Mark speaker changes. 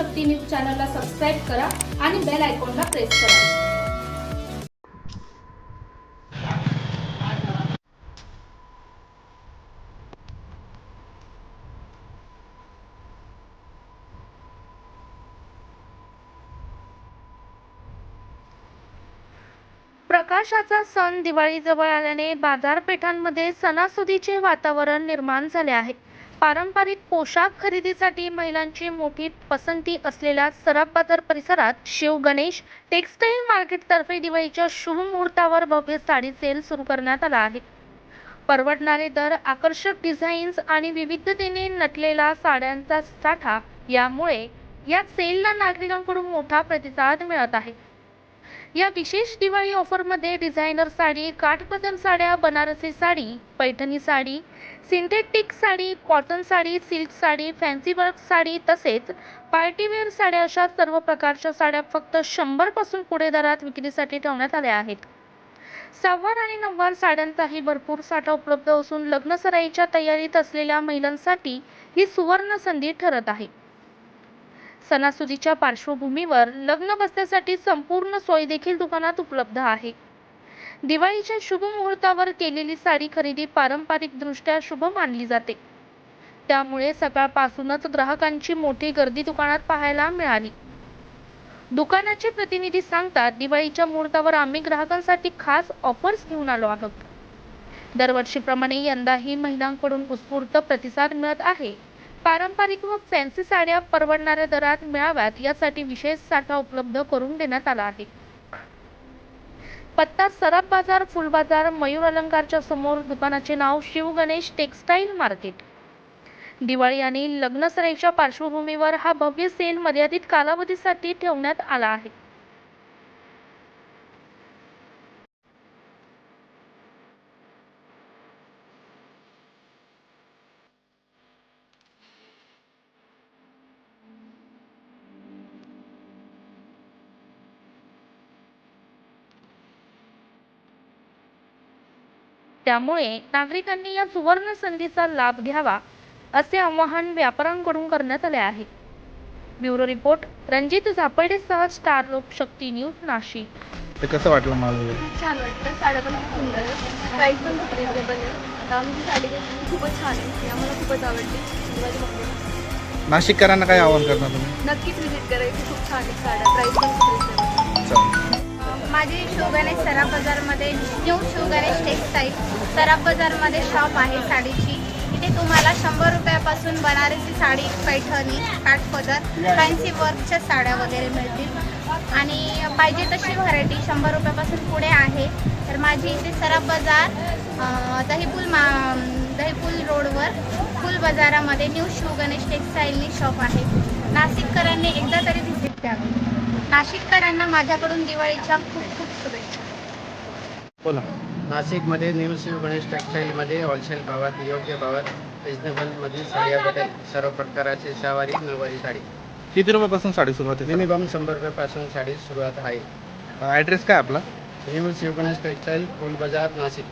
Speaker 1: चॅनलला सबस्क्राईब करा आणि बेल आयकॉनला प्रेस करा. प्रकाशाचा सण दिवाळी जवळ आल्याने बाजारपेठांमध्ये सणासुदीचे वातावरण निर्माण झाले आहे. पारंपरिक पोशाख खरेदीसाठी महिलांची मोठी पसंती असलेल्या सराफ बाजार परिसरात शिव गणेश टेक्सटाईल मार्केटतर्फे दिवाळीच्या शुभ मुहूर्तावर भव्य साडी सेल सुरू करण्यात आला आहे. परवडणारे दर आकर्षक डिझाईन्स आणि विविधतेने नटलेला साड्यांचा साठा यामुळे या सेलला नागरिकांकडून मोठा प्रतिसाद मिळत आहे. या विशेष दिवाळी ऑफरमध्ये डिझायनर साडी काठपदर साड्या Banarasi sari Paithani sari synthetic sari cotton sari silk sari fancy work sari तसेच पार्टीवेअर साड्या अशा सर्व प्रकारच्या साड्या फक्त शंभरपासून पुढे दरात विक्रीसाठी ठेवण्यात आल्या आहेत. सव्वार आणि नव्वार साड्यांचाही भरपूर साठा उपलब्ध असून लग्नसराईच्या तयारीत असलेल्या महिलांसाठी ही सुवर्ण संधी ठरत आहे. सणासुदीच्या पार्श्वभूमीवर लग्न बसण्यासाठी संपूर्ण सोय देखील दुकानात उपलब्ध आहे. दिवाळीच्या शुभ मुहूर्तावर केलेली साडी खरेदी पारंपरिकदृष्ट्या शुभ मानली जाते. त्यामुळे सकाळपासूनच ग्राहकांची मोठी गर्दी दुकानात पाहायला मिळाली. दुकानाचे प्रतिनिधी सांगतात दिवाळीच्या मुहूर्तावर आम्ही ग्राहकांसाठी खास ऑफर्स घेऊन आलो आहोत. दरवर्षीप्रमाणे यंदाही महिलांकडून उत्स्फूर्त प्रतिसाद मिळत आहे. पारंपरिक व फॅन्सी साड्या परवडणाऱ्या दरात मिळाव्यात यासाठी विशेष साठा उपलब्ध करून देण्यात आला आहे. पत्ता सराफ बाजार फुल बाजार मयूर अलंकारच्या समोर दुकानाचे नाव शिवगणेश टेक्सटाईल मार्केट. दिवाळी आणि लग्नसराईच्या पार्श्वभूमीवर हा भव्य सेल मर्यादित कालावधीसाठी ठेवण्यात आला आहे. त्यामुळे नागरिकांनी या सुवर्ण संधीचा लाभ घ्यावा असे आवाहन व्यापाऱ्यांकडून करण्यात आले आहे. ब्युरो रिपोर्ट रणजित झापर्डेसह स्टार लोकशक्ती न्यूज नाशिक.
Speaker 2: ते कसं वाटलं मला?
Speaker 3: छान वाटतं साड्या पण खूप सुंदर आहेत. प्राईस पण खूप रिजनेबल आहे. आता साडी घेतली खूपच छान आहे. ती आम्हाला खूपच आवडली.
Speaker 2: नाशिककरांना काय आवाहन करणार तुम्ही?
Speaker 3: नक्कीच विजिट करायची. खूप छान आहेत साड्या. प्राईस पण खूप
Speaker 2: चालेल
Speaker 4: माझी शिवगणेश सराफ बाजारमध्ये न्यू शिवगणेश टेक्सटाईल सराफ बाजारमध्ये शॉप आहे साडीची. इथे तुम्हाला शंभर रुपयापासून बनारसी साडी पैठणी काठपदर फॅन्सी वर्कच्या साड्या वगैरे मिळतील. आणि पाहिजे तशी व्हरायटी शंभर रुपयापासून पुढे आहे. तर माझी इथे सराफ बाजार दहीपूल मा दहीपूल रोडवर फुल बाजारामध्ये न्यू शिवगणेश टेक्सटाईलनी शॉप आहे. नाशिककरांनी एकदा तरी व्हिजिट द्यावी नाशिककरांना माझ्याकडून दिवाळीच्या खूप खूप शुभेच्छा.
Speaker 2: बोला.
Speaker 5: नाशिकमध्ये न्यू शिव गणेश टेक्सटाईलमध्ये होलसेल भावात योग्य भावात रिजनेबलमध्ये साड्या भेटेल. सर्व प्रकाराची सहावारी नऊवारी साडी.
Speaker 2: किती रुपयापासून साडी सुरुवात आहे?
Speaker 5: मिनिमम शंभर रुपयापासून साडी सुरुवात आहे.
Speaker 2: ॲड्रेस काय आपला?
Speaker 5: New Shiv Ganesh textile Phool Bazar Nashik.